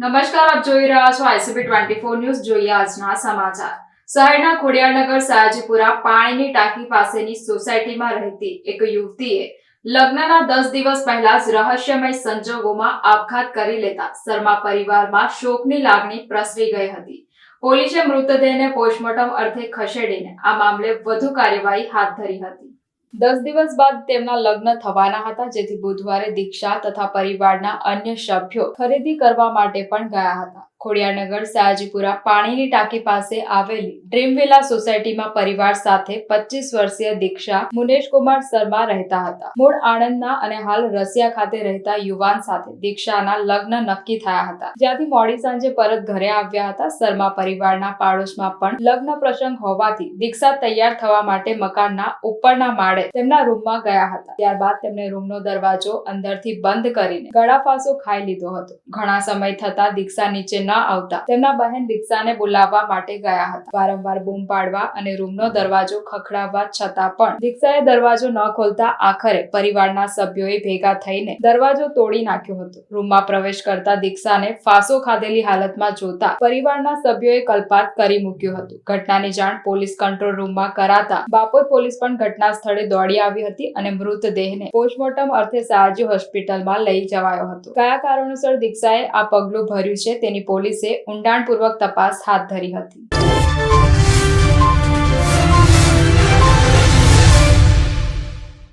નમસ્કાર, આપ જોઈ રહ્યા છો આઈસીબી ટ્વેન્ટી ફોર ન્યૂઝ. જોઈએ આજના સમાચાર. શહેરના ખોડિયારનગર, સયાજીપુરા પાણીની ટાંકી પાસેની સોસાયટીમાં રહેતી એક યુવતીએ લગ્નના દસ દિવસ પહેલા જ રહસ્યમય સંજોગોમાં આપઘાત કરી લેતા શર્મા પરિવારમાં શોકની લાગણી પ્રસરી ગઈ હતી. પોલીસે મૃતદેહને પોસ્ટમોર્ટમ અર્થે ખસેડીને આ મામલે વધુ કાર્યવાહી હાથ ધરી હતી. દસ દિવસ બાદ તેમના લગ્ન થવાના હતા, જેથી બુધવારે દીક્ષા તથા પરિવારના અન્ય સભ્યો ખરીદી કરવા માટે પણ ગયા હતા. ખોડિયારનગર સયાજીપુરા પાણીની ટાંકી પાસે આવેલી ડ્રીમવિલા સોસાયટીમાં પરિવાર સાથે પચીસ વર્ષીય દીક્ષા મુનેશકુમાર શર્મા રહેતા હતા. મૂળ આણંદના અને હાલ રશિયા ખાતે રહેતા યુવાન સાથે દીક્ષાના લગ્ન નક્કી થયા હતા. જ્યાંથી મોડી સાંજે પરત ઘરે આવ્યા હતા, શર્મા પરિવારના પાડોશમાં પણ લગ્ન પ્રસંગ હોવાથી દીક્ષા તૈયાર થવા માટે મકાનના ઉપરના માળે તેમના રૂમમાં ગયા હતા. ત્યારબાદ તેમણે રૂમનો દરવાજો અંદરથી બંધ કરીને ગળાફાંસો ખાઈ લીધો હતો. ઘણા સમય થતા દીક્ષા નીચે ન આવતા. તેમના બહેન દીક્ષાને બોલાવવા માટે ગયા હતા. વારંવાર બૂમ પાડવા અને રૂમનો દરવાજો ખખડાવવા છતાં પણ દીક્ષાએ દરવાજો ન ખોલતા આખરે પરિવારના સભ્યોએ ભેગા થઈને દરવાજો તોડી નાખ્યો હતો. રૂમમાં પ્રવેશ કરતા દીક્ષાને ફાંસો ખાધેલી હાલતમાં જોતા પરિવારના સભ્યોએ કલ્પાત કરી મૂક્યું હતું. ઘટનાની જાણ પોલીસ કંટ્રોલ રૂમમાં કરાતા બાપોર પોલીસ પણ ઘટના સ્થળે દોડી આવી હતી અને મૃતદેહને પોસ્ટમોર્ટમ અર્થે સયાજી હોસ્પિટલમાં લઈ જવાયો હતો. કયા કારણોસર દીક્ષાએ આ પગલું ભર્યું છે તેની પોલીસે ઊંડાણપૂર્વક તપાસ હાથ ધરી હતી.